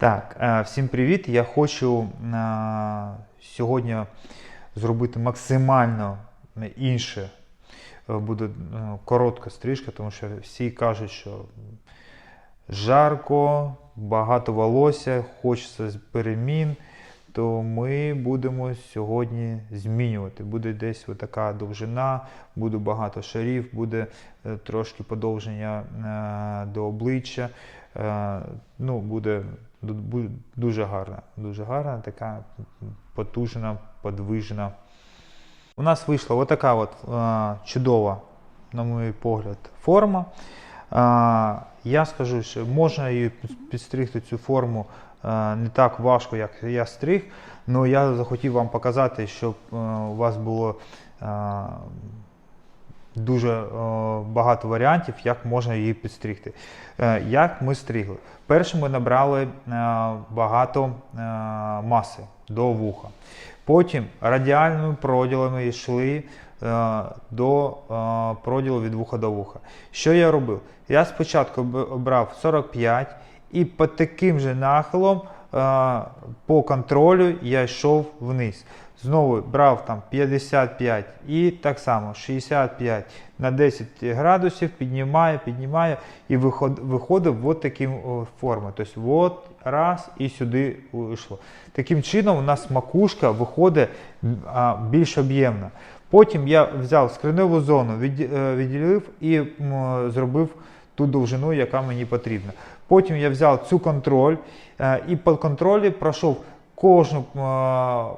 Так, е, всім привіт. Я хочу е, сьогодні зробити максимально інше. Е, Буде коротка стрижка, тому що всі кажуть, що жарко, багато волосся, хочеться перемін. То ми будемо сьогодні змінювати. Буде десь така довжина, буде багато шарів, буде е, трошки подовження е, до обличчя. Е, Ну, буде дуже гарна, дуже гарна, така потужна, подвижна. У нас вийшла отака от чудова, на мій погляд, форма. Я скажу, що можна її підстригти цю форму е, не так важко, як я стриг, але я захотів вам показати, щоб е, у вас було е, дуже багато варіантів, як можна її підстригти. Як ми стригли? Перше ми набрали багато маси до вуха. Потім радіальними проділами йшли до е, проділу від вуха до вуха. Що я робив? Я спочатку обрав 45 і під таким же нахилом е, по контролю я йшов вниз. Знову брав там 55 і так само 65 на 10 градусів, піднімаю, піднімаю і виход, виходив от таким формою. Тобто от раз і сюди йшло. Таким чином у нас макушка виходить більш об'ємна. Потім я взяв скриневу зону, е, відділив і м, зробив ту довжину, яка мені потрібна. Потім я взяв цю контроль е, і по контролі пройшов кожну е, э,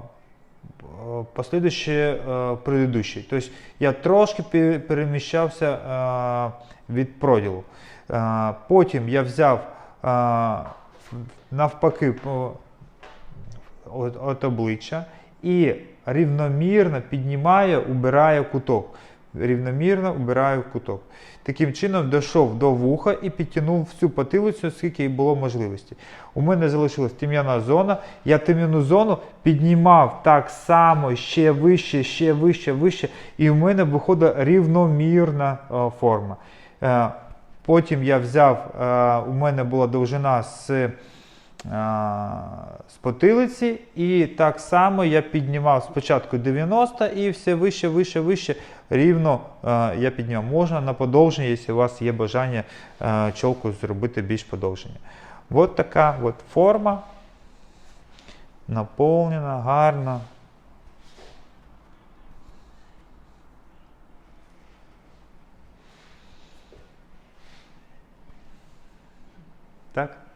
послідуюче е, предыдущий. Тобто я трошки переміщався е, від проділу. Е, Потім я взяв е, навпаки от, от обличчя і рівномірно піднімаю, убираю куток. Рівномірно убираю куток. Таким чином дійшов до вуха і підтягнув всю потилицю, скільки було можливості. У мене залишилась тім'яна зона. Я тім'яну зону піднімав так само, ще вище, ще вище, вище. І в мене виходить рівномірна е, форма. Е, Потім я взяв, е, у мене була довжина з е, з потилиці, і так само я піднімав спочатку 90 і все вище, вище, вище, рівно е, я піднімав. Можна на подовження, якщо у вас є бажання е, чолку зробити більш подовження. От така от форма. Наповнена, гарна. Так?